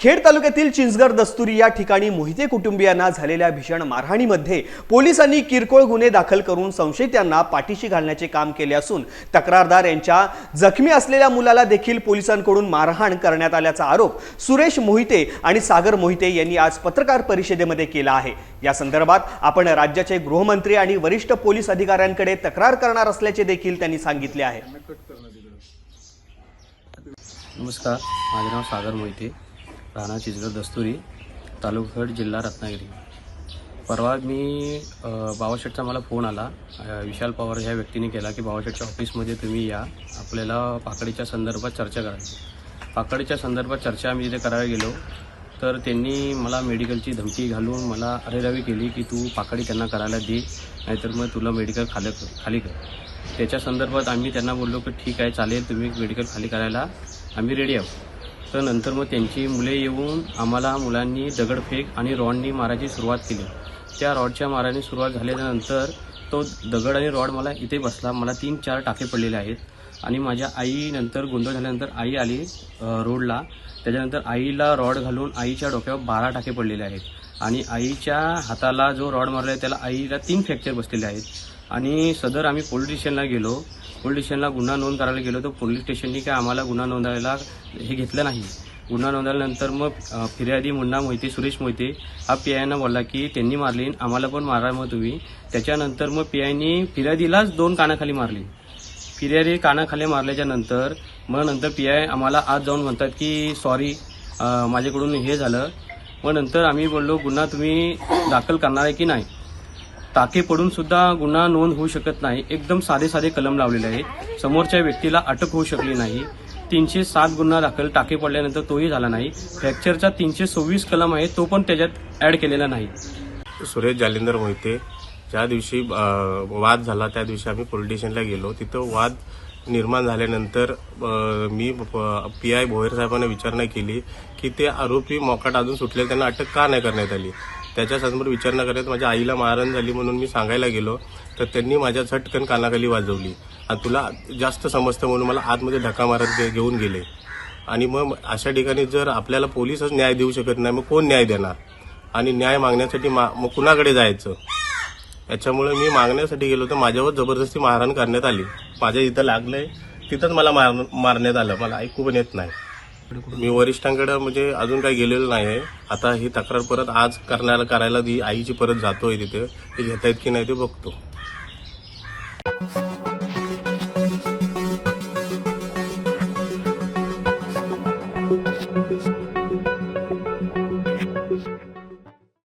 खेड तालुक्यातील चिंचगड दस्तुरी या ठिकाणी मोहिते कुटुंबियांना झालेल्या भीषण मारहाणीमध्ये पोलिसांनी किरकोळ गुन्हे दाखल करून संशयितांना पाठीशी घालण्याचे काम केले असून तक्रारदार यांच्या जखमी असलेल्या मुलाला देखील पोलिसांकडून मारहाण करण्यात आल्याचा आरोप सुरेश मोहिते आणि सागर मोहिते यांनी आज पत्रकार परिषदेमध्ये केला आहे. या संदर्भात आपण राज्याचे गृहमंत्री आणि वरिष्ठ पोलीस अधिकाऱ्यांकडे तक्रार करणार असल्याचे देखील त्यांनी सांगितले आहे. नमस्कार. माझे नाव सागर मोहिते. राणा चिचगड दस्तुरी तालुकागड जिल्हा रत्नागिरी. परवा मी अ, मला फोन आला. विशाल पवार ह्या व्यक्तीने केला की बाबाशेठच्या ऑफिसमध्ये तुम्ही या. आपल्याला पाकडीच्या संदर्भात चर्चा करायची पाकडीच्या संदर्भात चर्चा आम्ही तिथे करायला गेलो. तर त्यांनी मला मेडिकलची धमकी घालून मला अरेरावी केली की तू पाकडी त्यांना करायला दे नाहीतर मग तुला मेडिकल खाली खाली कर. त्याच्या संदर्भात आम्ही त्यांना बोललो की ठीक आहे चालेल तुम्ही मेडिकल खाली करायला. आम्ही रेडी आहोत. तर नंतर मग त्यांची मुले येऊन आम्हाला मुलांनी दगडफेक आणि रॉडनी मारायची सुरुवात केली. त्या रॉडच्या माराने सुरुवात झाल्यानंतर तो दगड आणि रॉड मला इथे बसला. मला तीन चार टाके पडलेले आहेत. आणि माझ्या आईनंतर गोंधळ झाल्यानंतर आई आली रोडला. त्याच्यानंतर आईला रॉड घालून आईच्या डोक्यावर बारा टाके पडलेले आहेत. आणि आईच्या हाताला जो रॉड मारला आहे त्याला आईला तीन फ्रॅक्चर बसलेले आहेत. आणि सदर आम्ही पोलीस स्टेशनला गेलो. पोलीस स्टेशनला गुन्हा नोंद करायला गेलो तर पोलीस स्टेशननी काय आम्हाला गुन्हा नोंदायला हे घेतलं नाही. गुन्हा नोंदवल्यानंतर मग फिर्यादी मुन्ना मोहिते सुरेश मोहिते हा पी आयनं बोलला की त्यांनी मारली आम्हाला पण मारा मग तुम्ही त्याच्यानंतर मग पी आयनी फिर्यादीलाच दोन कानाखाली मारली. फिर्यादी कानाखाली मारल्याच्या नंतर मग नंतर पी आय आम्हाला आज जाऊन म्हणतात की सॉरी माझ्याकडून हे झालं. मग नंतर आम्ही बोललो गुन्हा तुम्ही दाखल करणार आहे की नाही? टाके पडून सुद्धा गुन्हा नोंद होऊ शकत नाही. एकदम साधे साधे कलम लावलेले आहेत. समोरच्या व्यक्तीला अटक होऊ शकली नाही. तीनशे सात गुन्हा दाखल टाके पडल्यानंतर तोही झाला नाही. फ्रॅक्चरचा तीनशे सव्वीस कलम आहे तो पण त्याच्यात ऍड केलेला नाही. सुरेश जालिंदर मोहिते ज्या दिवशी वाद झाला त्या दिवशी आम्ही पोलीस स्टेशनला गेलो. तिथं वाद निर्माण झाल्यानंतर मी पी आय भोयर साहेबांना विचारणा केली की ते आरोपी मोकाट अजून सुटले त्यांना अटक का नाही करण्यात आली? त्याच्यासमोर न करत माझ्या आईला मारण झाली म्हणून मी सांगायला गेलो तर त्यांनी माझ्या झटकन कानाखाली वाजवली. आणि तुला जास्त समजतं म्हणून मला आतमध्ये धक्का मारत गे- घेऊन गेले. आणि मग अशा ठिकाणी जर आपल्याला पोलीसच न्याय देऊ शकत नाही मग कोण न्याय देणार? आणि न्याय मागण्यासाठी मा मग कुणाकडे जायचं? याच्यामुळे मी मागण्यासाठी गेलो तर माझ्यावर जबरदस्ती मारहाण करण्यात आली. माझ्या इथं लागलंय तिथंच मला मार मारण्यात आलं. मला ऐकू पण येत नाही. मी वरिष्ठांकडे म्हणजे अजून काही गेलेलं नाही आहे आता ही तक्रार परत आज करण्याला करायला ती आईची परत जातोय तिथे. ते घेतायत की नाही ते बघतो.